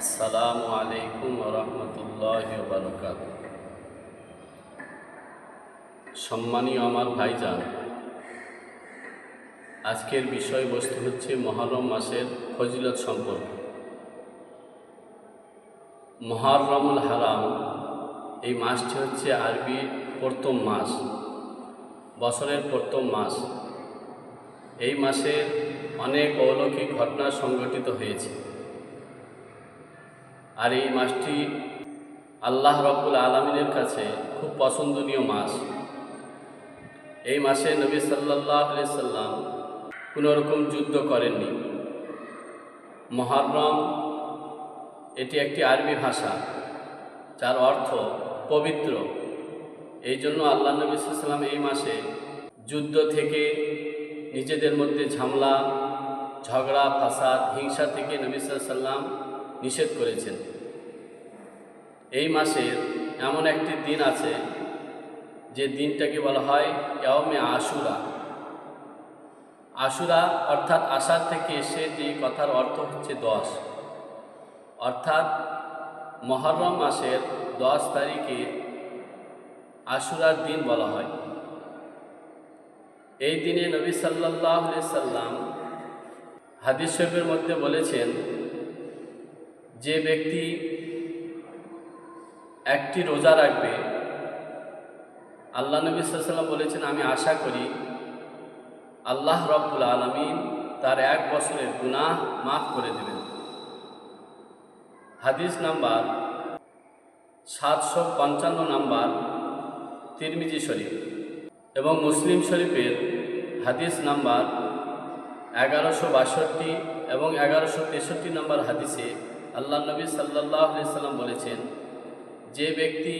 আসসালামু আলাইকুম রহমতুল্লাহ বারকাত সম্মানীয় আমার ভাইজান, আজকের বিষয়বস্তু হচ্ছে মহরম মাসের ফজিলত সম্পর্কে। মহরমুল হারাম, এই মাসটি হচ্ছে আরবি প্রথম মাস, বছরের প্রথম মাস। এই মাসে অনেক অলৌকিক ঘটনা সংঘটিত হয়েছে। আর এই মাসটি আল্লাহ রব্বুল আলমিনের কাছে খুব পছন্দনীয় মাস। এই মাসে নবী সাল্লাহ সাল্লাম কোনোরকম যুদ্ধ করেননি। মহরম এটি একটি আরবি ভাষা, যার অর্থ পবিত্র। এই জন্য আল্লাহ নবী সাল্লাম এই মাসে যুদ্ধ থেকে নিজেদের মধ্যে ঝামলা, ঝগড়া, ফাসাদ, হিংসা থেকে নবী সাল্লাম নিষেধ করেছেন। এই মাসের এমন একটি দিন আছে, যে দিনটাকে বলা হয় ইয়ামে আশুরা। আশুরা অর্থাৎ আষাঢ় থেকে এসে যে কথার অর্থ হচ্ছে দশ। অর্থাৎ মহরম মাসের দশ তারিখে আশুরার দিন বলা হয়। এই দিনে নবী সাল্লাহ সাল্লাম হাদিস শরীফের মধ্যে বলেছেন যে ব্যক্তি একটি রোজা রাখবে, আল্লাহ নবী সাল্লাম বলেছেন, আমি আশা করি আল্লাহ রব্বুল আলমিন তার এক বছরের গুনাহ মাফ করে দেবেন। হাদিস নাম্বার সাতশো পঞ্চান্ন নাম্বার তিরমিজি শরীফ এবং মুসলিম শরীফের হাদিস নাম্বার এগারোশো বাষট্টি এবং এগারোশো তেষট্টি নম্বর হাদিসে আল্লাহ নবী সাল্লাহ সাল্লাম বলেছেন, যে ব্যক্তি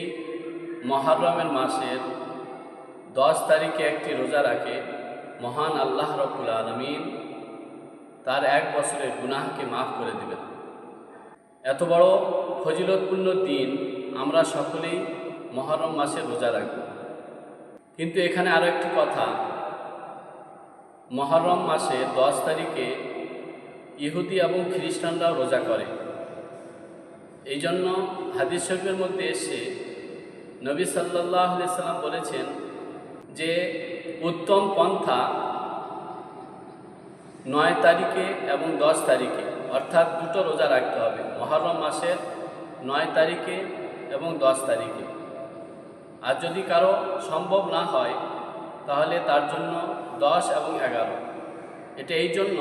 মহারমের মাসের দশ তারিখে একটি রোজা রাখে, মহান আল্লাহ রব্বুল আলমিন তার এক বছরের গুনাহকে মাফ করে দেবেন। এত বড় ফজিলতপূর্ণ দিন আমরা সকলেই মহরম মাসে রোজা রাখব। কিন্তু এখানে আরও একটি কথা, মহরম মাসে দশ তারিখে ইহুদি এবং খ্রিস্টানরাও রোজা করে। এই জন্য হাদিস শরীফের মধ্যে এসে নবী সাল্লাহ সাল্লাম বলেছেন যে উত্তম পন্থা নয় তারিখে এবং দশ তারিখে, অর্থাৎ দুটো রোজা রাখতে হবে, মহরম মাসের নয় তারিখে এবং দশ তারিখে। আর যদি কারও সম্ভব না হয়, তাহলে তার জন্য দশ এবং এগারো। এটা এই জন্য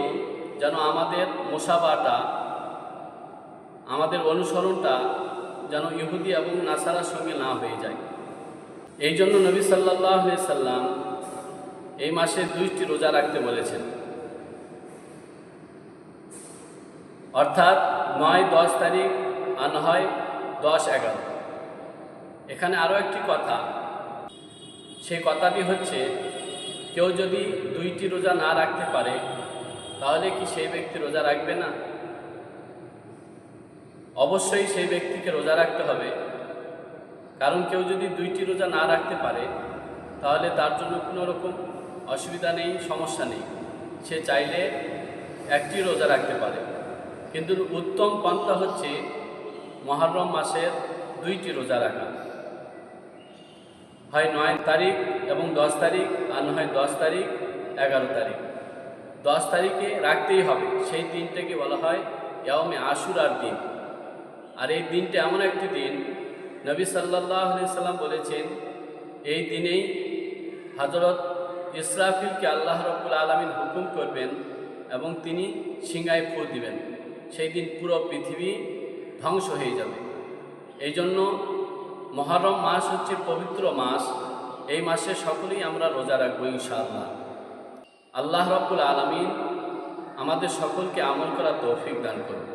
যেন আমাদের মোসাবাটা আমাদের অনুসরণটা যেন ইহুদি এবং নাসারার সঙ্গে না হয়ে যায়। এই জন্য নবী সাল্লাহ সাল্লাম এই মাসে দুইটি রোজা রাখতে বলেছেন। অর্থাৎ নয়, দশ তারিখ আর হয় দশ, এগারো। এখানে আরও একটি কথা। সেই কথাটি হচ্ছে, কেউ যদি দুইটি রোজা না রাখতে পারে, তাহলে কি সেই ব্যক্তি রোজা রাখবে না? অবশ্যই সেই ব্যক্তিকে রোজা রাখতে হবে। কারণ কেউ যদি দুইটি রোজা না রাখতে পারে, তাহলে তার জন্য কোনো রকম অসুবিধা নেই, সমস্যা নেই। সে চাইলে একটি রোজা রাখতে পারে। কিন্তু উত্তম পন্থা হচ্ছে মহরম মাসের দুইটি রোজা রাখা। হয় নয় তারিখ এবং দশ তারিখ, আর হয় দশ তারিখ, এগারো তারিখ। দশ তারিখে রাখতেই হবে। সেই দিনটাকে বলা হয় ইয়ামে আশুরার দিন। আর এই দিনটা এমন একটি দিন। নবী সাল্লাহ সাল্লাম বলেছেন, এই দিনেই হজরত ইসরাফিলকে আল্লাহ রব্বুল আলমিন হুকুম করবেন এবং তিনি সিংহায় ফু দিবেন। সেই দিন পুরো পৃথিবী ধ্বংস হয়ে যাবে। এই জন্য মহরম মাস হচ্ছে পবিত্র মাস। এই মাসে সকলেই আমরা রোজা রাখব ইনশাআল্লাহ। আল্লাহ রব্বুল আলমিন আমাদের সকলকে আমল করা তৌফিক দান করুন।